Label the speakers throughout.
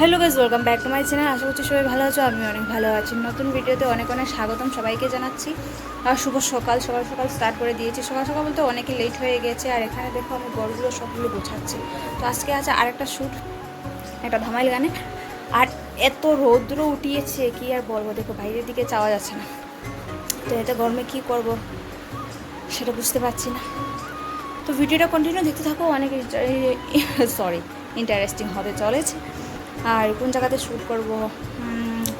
Speaker 1: Hello guys welcome back to my channel. আশা করছি সবাই ভালো আছো আমি অনেক ভালো আছি। নতুন ভিডিওতে অনেক অনেক স্বাগতম সবাইকে জানাচ্ছি। আর শুভ সকাল সকাল সকাল স্টার্ট করে দিয়েছি। সকাল সকাল বলতে অনেকে লেট হয়ে গেছে, আর এখানে দেখো আমি বড়গুলো সবগুলো গোছাচ্ছি। তো আজকে আছে আরেকটা শ্যুট একটা ধামাইল গানে। আর এত রৌদ্র উঠিয়েছে, কি আর বলব? দেখো, বাইরের দিকে যাওয়া যাচ্ছে না। তো এটা গরমে কি করব, সেটা বুঝতে পারছি না। তো ভিডিওটা কন্টিনিউ দেখতে থাকো, অনেক সরি ইন্টারেস্টিং হতে চলেছে। আর কোন জায়গাতে শ্যুট করব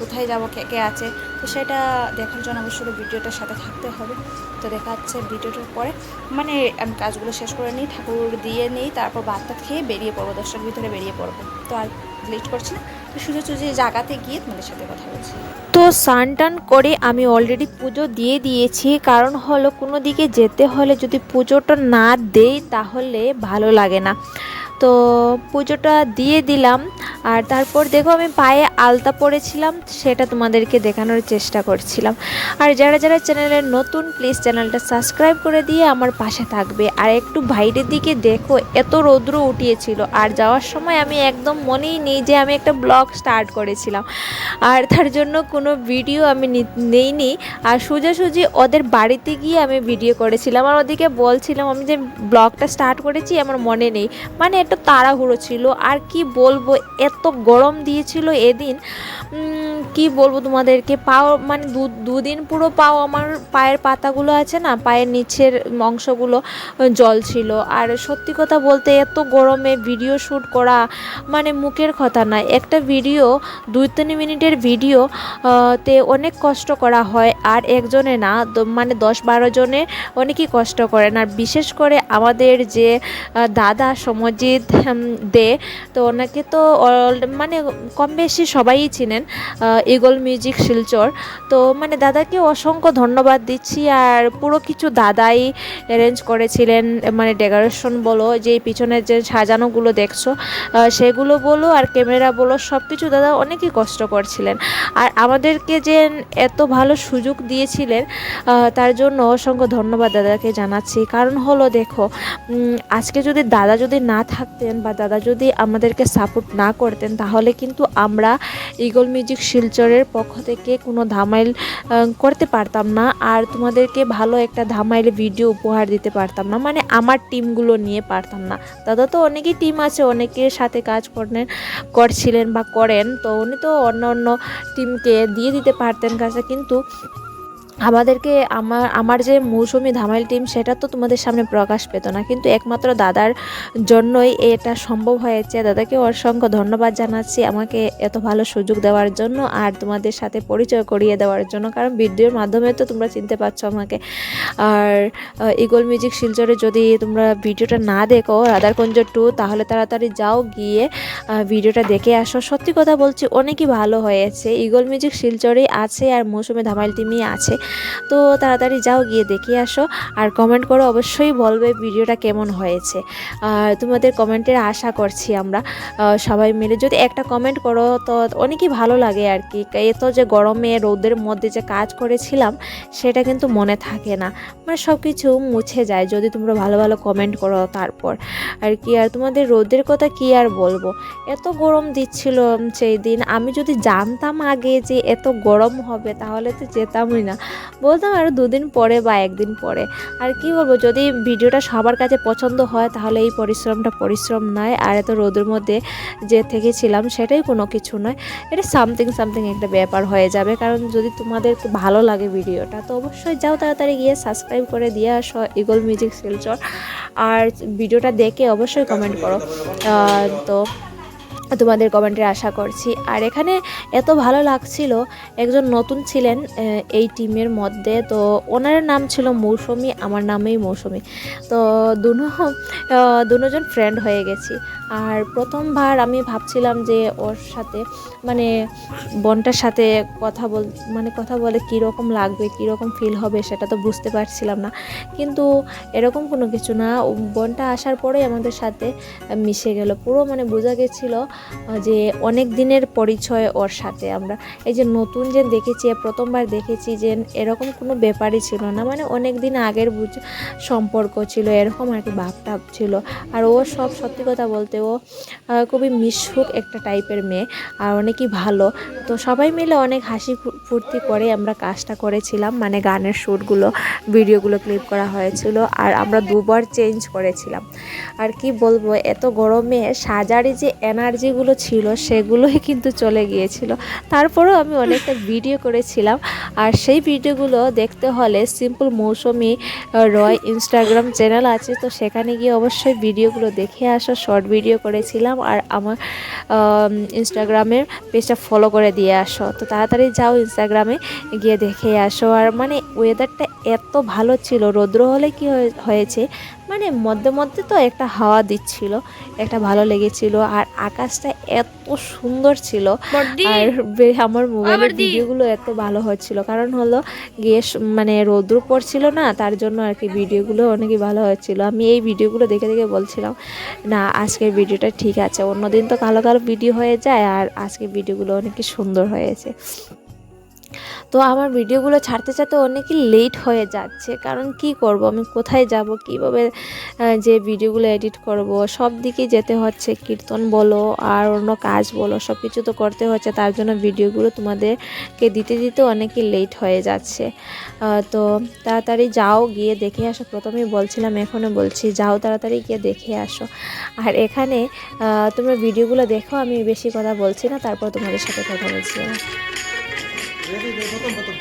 Speaker 1: কোথায় যাব, কে কে আছে, তো সেটা দেখার জন্য অবশ্যই ভিডিওটার সাথে থাকতে হবে। তো দেখা যাচ্ছে ভিডিওটার পরে মানে আমি কাজগুলো শেষ করে নিই, ঠাকুর দিয়ে নিই, তারপর ভাতটা খেয়ে বেরিয়ে পড়ব, দশটার ভিতরে বেরিয়ে পড়ব। তো আর লেট করছি না। তো শুধু যে জায়গাতে গিয়ে তোমাদের সাথে কথা বলছি।
Speaker 2: তো স্নান টান করে আমি অলরেডি পুজো দিয়ে দিয়েছি, কারণ হলো কোনো দিকে যেতে হলে যদি পুজোটা না দেই তাহলে ভালো লাগে না। তো পুজোটা দিয়ে দিলাম। আর তারপর দেখো আমি পায়ে আলতা পরেছিলাম, সেটা তোমাদেরকে দেখানোর চেষ্টা করছিলাম। আর যারা যারা চ্যানেলের নতুন প্লিজ চ্যানেলটা সাবস্ক্রাইব করে দিয়ে আমার পাশে থাকবে। আর একটু বাইরের দিকে দেখো, এত রৌদ্র উঠিয়েছিল। আর যাওয়ার সময় আমি একদম মনেই নেই যে আমি একটা ব্লগ স্টার্ট করেছিলাম। আর তার জন্য কোনো ভিডিও আমি নেইনি। আর সোজাসুজি ওদের বাড়িতে গিয়ে আমি ভিডিও করেছিলাম। আর ওদিকে বলছিলাম আমি যে ব্লগটা স্টার্ট করেছি, আমার মনে নেই। মানে একটু তাড়াহুড়ো ছিল। আর কি বলব, এত গরম দিয়েছিল এদিন। কি বলব তোমাদেরকে, পাও মানে দুদিন পুরো পাও আমার পায়ের পাতাগুলো আছে না, পায়ের নিচের অংশগুলো জল ছিল। আর সত্যি কথা বলতে এত গরমে ভিডিও শ্যুট করা মানে মুখের কথা নয় একটা ভিডিও দুই তিন মিনিটের ভিডিও তে অনেক কষ্ট করা হয়। আর একজনে না মানে দশ বারো জনে অনেকই কষ্ট করেন। আর বিশেষ করে আমাদের যে দাদা সমজিৎ উম, দে তো ওনাকে তো মানে কম বেশি সবাই চিনেন ইগল মিউজিক শিলচর। তো মানে দাদাকে অসংখ্য ধন্যবাদ দিচ্ছি আর পুরো কিছু দাদাই অ্যারেঞ্জ করেছিলেন মানে ডেকোরেশন বলো যে পিছনের যে সাজানোগুলো দেখছ সেগুলো বলো আর ক্যামেরা বলো সব কিছু দাদা অনেকই কষ্ট করছিলেন। আর আমাদেরকে যে এত ভালো সুযোগ দিয়েছিলেন তার জন্য অসংখ্য ধন্যবাদ দাদাকে জানাচ্ছি। কারণ হলো দেখো আজকে যদি দাদা যদি না থাকতেন বা দাদা যদি আমাদেরকে সাপোর্ট না করতেন, তাহলে কিন্তু আমরা ইগল মিউজিক শিলচরের পক্ষ থেকে কোনো ধামাইল করতে পারতাম না। আর তোমাদেরকে ভালো একটা ধামাইল ভিডিও উপহার দিতে পারতাম না। মানে আমার টিমগুলো নিয়ে পারতাম না। দাদা তো অনেকেই টিম আছে অনেকের সাথে কাজ করেন, করছিলেন বা করেন। তো উনি তো অন্য অন্য টিমকে দিয়ে দিতে পারতেন কাছে। কিন্তু আমাদেরকে আমার আমার যে মৌসুমি ধামাইল টিম সেটা তো তোমাদের সামনে প্রকাশ পেত না। কিন্তু একমাত্র দাদার জন্যই এটা সম্ভব হয়েছে। দাদাকে অসংখ্য ধন্যবাদ জানাচ্ছি আমাকে এত ভালো সুযোগ দেওয়ার জন্য আর তোমাদের সাথে পরিচয় করিয়ে দেওয়ার জন্য। কারণ ভিডিওর মাধ্যমে তো তোমরা চিনতে পারছ আমাকে। আর ইগল মিউজিক শিলচরে যদি তোমরা ভিডিওটা না দেখো রাধারকুঞ্জ টু তাহলে তাড়াতাড়ি যাও গিয়ে ভিডিওটা দেখে আসো। সত্যি কথা বলছি, অনেকই ভালো হয়েছে। ইগল মিউজিক শিলচরেই আছে আর মৌসুমি ধামাইল টিমই আছে। তো তাড়াতাড়ি যাও, গিয়ে দেখে আসো। আর কমেন্ট করো, অবশ্যই বলবে ভিডিওটা কেমন হয়েছে। আর তোমাদের কমেন্টের আশা করছি আমরা সবাই মিলে। যদি একটা কমেন্ট করো, তো অনেকই ভালো লাগে আর কি। এত যে গরমে, রোদের মধ্যে যে কাজ করেছিলাম, সেটা কিন্তু মনে থাকে না। মানে সব কিছু মুছে যায় যদি তোমরা ভালো ভালো কমেন্ট করো তারপর। আর কি, আর তোমাদের রোদের কথা কি আর বলব? এত গরম দিচ্ছিল সেই দিন। আমি যদি জানতাম আগে যে এত গরম হবে, তাহলে তো যেতামই না। বলতাম আরও দুদিন পরে বা একদিন পরে। আর কি বলব, যদি ভিডিওটা সবার কাছে পছন্দ হয়, তাহলে এই পরিশ্রমটা পরিশ্রম নয়। আর এত রোদের মধ্যে যে থেকেছিলাম, সেটাই কোনো কিছু নয়। এটা সামথিং সামথিং একটা ব্যাপার হয়ে যাবে। কারণ যদি তোমাদের ভালো লাগে ভিডিওটা, তো অবশ্যই যাও তাড়াতাড়ি গিয়ে সাবস্ক্রাইব করে দিয়ে আসো ইগল মিউজিক শিলচর আর ভিডিওটা দেখে অবশ্যই কমেন্ট করো। তো তোমাদের কমেন্টের আশা করছি। আর এখানে এত ভালো লাগছিল, একজন নতুন ছিলেন এই টিমের মধ্যে। তো ওনার নাম ছিল মৌসুমি, আমার নামেই মৌসুমি। তো দুজন ফ্রেন্ড হয়ে গেছি। আর প্রথমবার আমি ভাবছিলাম যে ওর সাথে মানে বোনটার সাথে কথা বল মানে কথা বলে কীরকম লাগবে, কীরকম ফিল হবে সেটা তো বুঝতে পারছিলাম না। কিন্তু এরকম কোনো কিছু না বোনটা আসার পরেই আমাদের সাথে মিশে গেল। পুরো মানে বোঝা গেছিল যে অনেক দিনের পরিচয় ওর সাথে আমরা। এই যে নতুন যে দেখেছি প্রথমবার দেখেছি যে এরকম কোনো ব্যাপারই ছিল না। মানে অনেক দিন আগের সম্পর্ক ছিল, এরকম আর কি ভাবটাব ছিল। আর ও সব সত্যি কথা বলতে এমনিতেও খুবই মিশুক একটা টাইপের মেয়ে আর অনেকই ভালো। তো সবাই মিলে অনেক হাসি ফুর্তি করে আমরা কাজটা করেছিলাম। মানে গানের শ্যুটগুলো ভিডিওগুলো ক্লিপ করা হয়েছিল আর আমরা দুবার চেঞ্জ করেছিলাম। আর কি বলব, এত গরমে সাজারে যে এনার্জিগুলো ছিল সেগুলোই কিন্তু চলে গিয়েছিল। তারপরেও আমি অনেকটা ভিডিও করেছিলাম আর সেই ভিডিওগুলো দেখতে হলে simple Mousumi Roy Instagram channel আছে। তো সেখানে গিয়ে অবশ্যই ভিডিওগুলো দেখে আসো শর্ট ভিডিও করেছিলাম আর আমার ইনস্টাগ্রামের পেজটা ফলো করে দিয়ে আসো। তো তাড়াতাড়ি যাও ইনস্টাগ্রামে গিয়ে দেখে আসো। আর মানে ওয়েদারটা এত ভালো ছিল, রৌদ্র হলে কি হয়েছে? মানে মধ্যে মধ্যে তো একটা হাওয়া দিচ্ছিল একটা ভালো লেগেছিল আর আকাশটা এত সুন্দর ছিল। আর আমার মোবাইলের ভিডিওগুলো এত ভালো হচ্ছিল কারণ হলো গিয়ে মানে রৌদ্র পড়ছিল না তার জন্য আর কি ভিডিওগুলো অনেকই ভালো হচ্ছিল। আমি এই ভিডিওগুলো দেখে দেখে বলছিলাম না আজকের ভিডিওটা ঠিক আছে অন্যদিন তো কালো কালো ভিডিও হয়ে যায় আর আজকের ভিডিওগুলো অনেকই সুন্দর হয়েছে। তো আমার ভিডিওগুলো ছাড়তে ছাড়তে অনেকই লেট হয়ে যাচ্ছে। কারণ কি করব? আমি কোথায় যাব? কীভাবে যে ভিডিওগুলো এডিট করব? সব দিকে যেতে হচ্ছে। কীর্তন বলো আর অন্য কাজ বলো সব কিছু তো করতে হচ্ছে। তার জন্য ভিডিওগুলো তোমাদেরকে দিতে দিতে অনেকই লেট হয়ে যাচ্ছে। তো তাড়াতাড়ি যাও, গিয়ে দেখে আসো। প্রথমেই বলছিলাম, এখনও বলছি, যাও তাড়াতাড়ি গিয়ে দেখে আসো। আর এখানে তোমরা ভিডিওগুলো দেখো, আমি বেশি কথা বলছি না, তারপর তোমাদের সাথে কথা বলছি।
Speaker 3: ボトンボト
Speaker 2: ン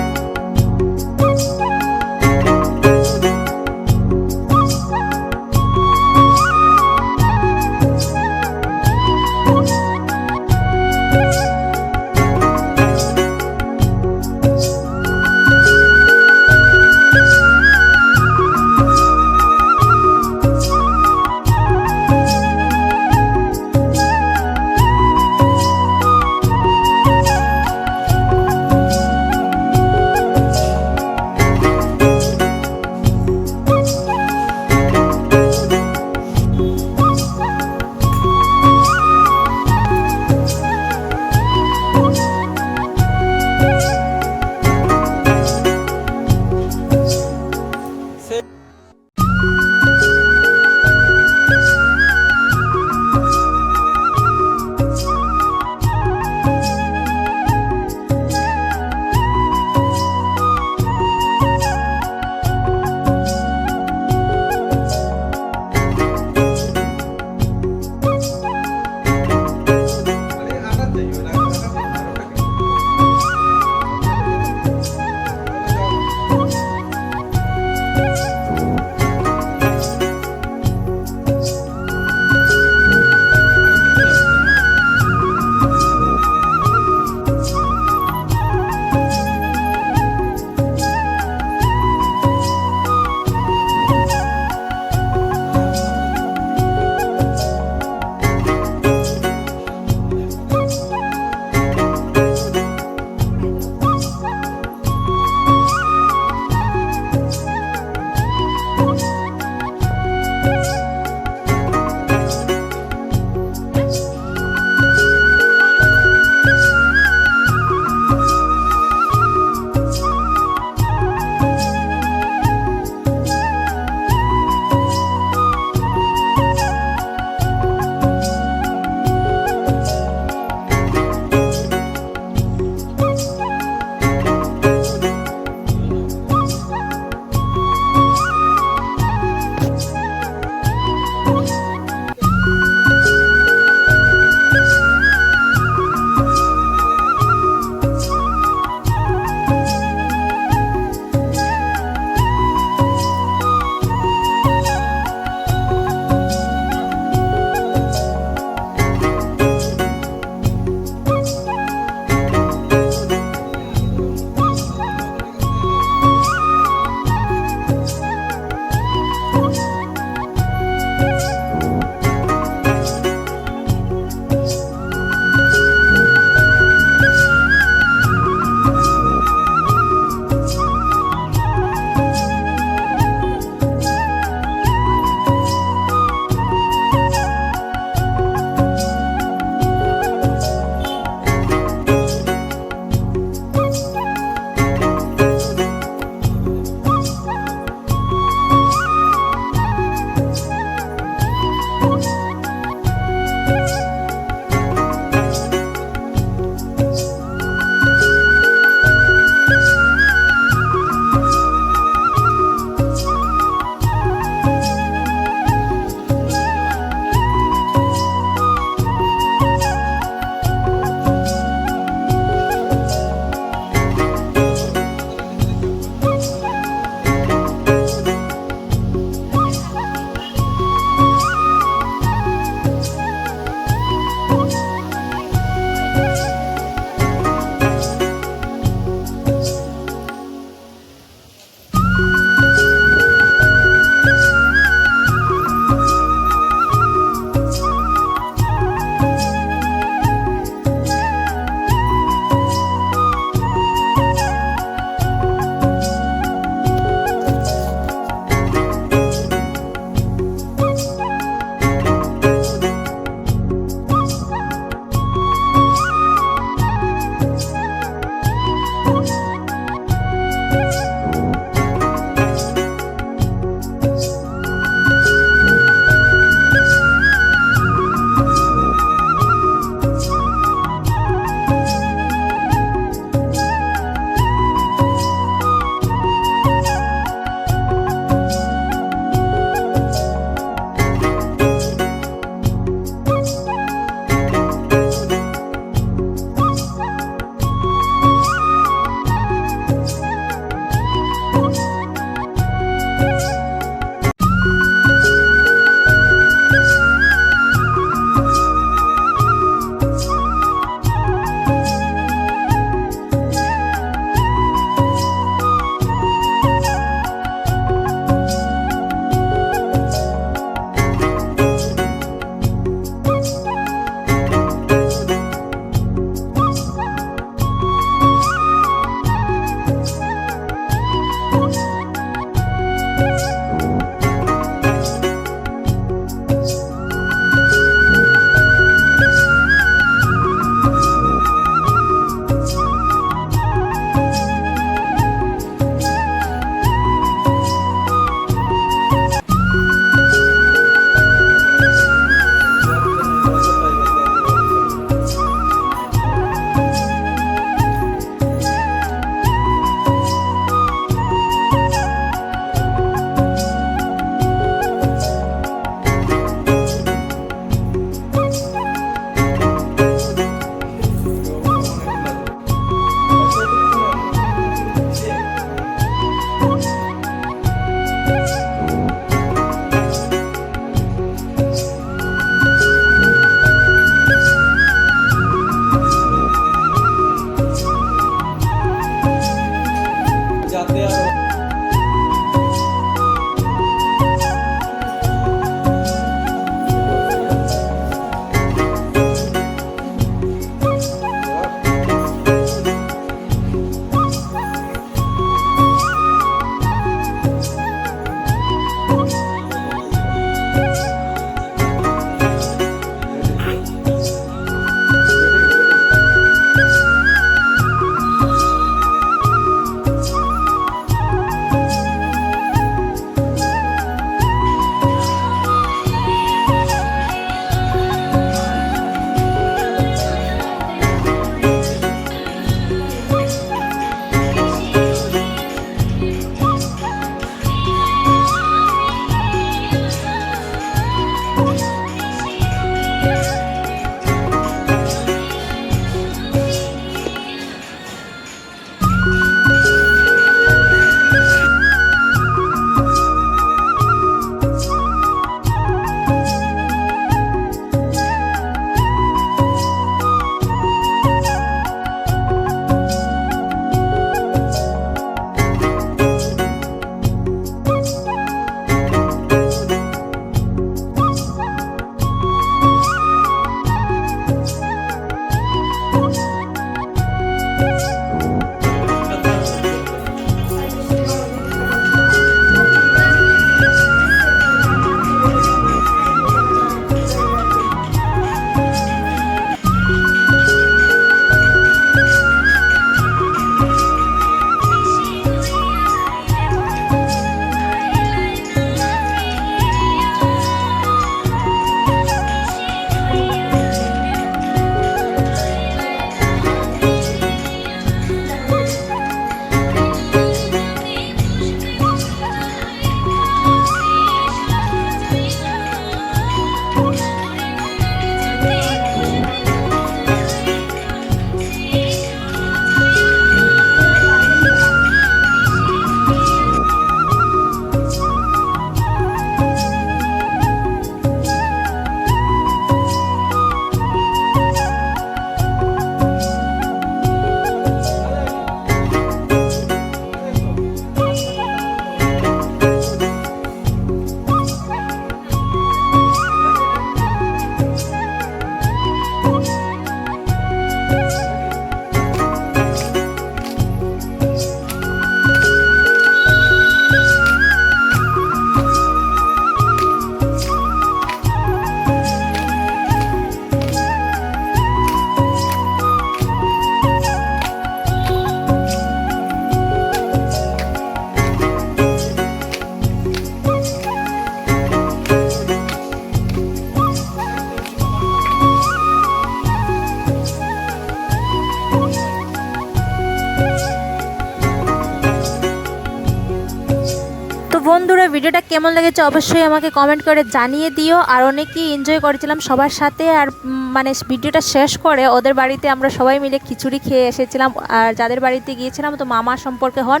Speaker 2: ভিডিওটা কেমন লেগেছে অবশ্যই আমাকে কমেন্ট করে জানিয়ে দিও। আর অনেকেই এনজয় করেছিলাম সবার সাথে। আর মানে ভিডিওটা শেষ করে ওদের বাড়িতে আমরা সবাই মিলে খিচুড়ি খেয়ে এসেছিলাম। আর যাদের বাড়িতে গিয়েছিলাম, তো মামা সম্পর্কে হন।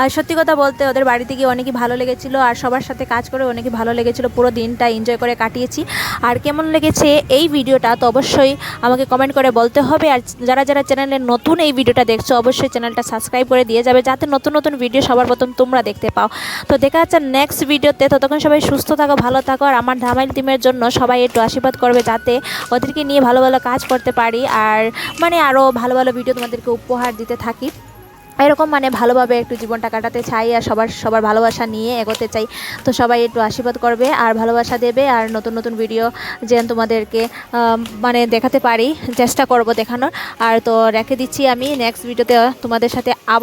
Speaker 2: আর সত্যি কথা বলতে ওদের বাড়িতে গিয়ে অনেকই ভালো লেগেছিল আর সবার সাথে কাজ করে অনেকই ভালো লেগেছিল। পুরো দিনটা এনজয় করে কাটিয়েছি। আর কেমন লেগেছে এই ভিডিওটা, তো অবশ্যই আমাকে কমেন্ট করে বলতে হবে। আর যারা যারা চ্যানেলে নতুন এই ভিডিওটা দেখছ, অবশ্যই চ্যানেলটা সাবস্ক্রাইব করে দিয়ে যাবে, যাতে নতুন নতুন ভিডিও সবার প্রথম তোমরা দেখতে পাও। তো দেখা যাচ্ছে নেক্সট ভিডিওতে, ততক্ষণ সবাই সুস্থ থাকো, ভালো থাকো। আর আমার ধামাইল টিমের জন্য সবাই একটু আশীর্বাদ করবে, যাতে ওদেরকে নিয়ে ভালো ভালো কাজ করতে পারি আর মানে আরও ভালো ভালো ভিডিও তোমাদেরকে উপহার দিতে থাকি। এরকম মানে ভালোভাবে একটু জীবনটা কাটাতে চাই আর সবার সবার ভালোবাসা নিয়ে এগোতে চাই। তো সবাই একটু আশীর্বাদ করবে আর ভালোবাসা দেবে আর নতুন নতুন ভিডিও যেন তোমাদেরকে মানে দেখাতে পারি, চেষ্টা করব দেখানোর। আর তো রেখে দিচ্ছি আমি নেক্সট ভিডিওতে তোমাদের সাথে আবার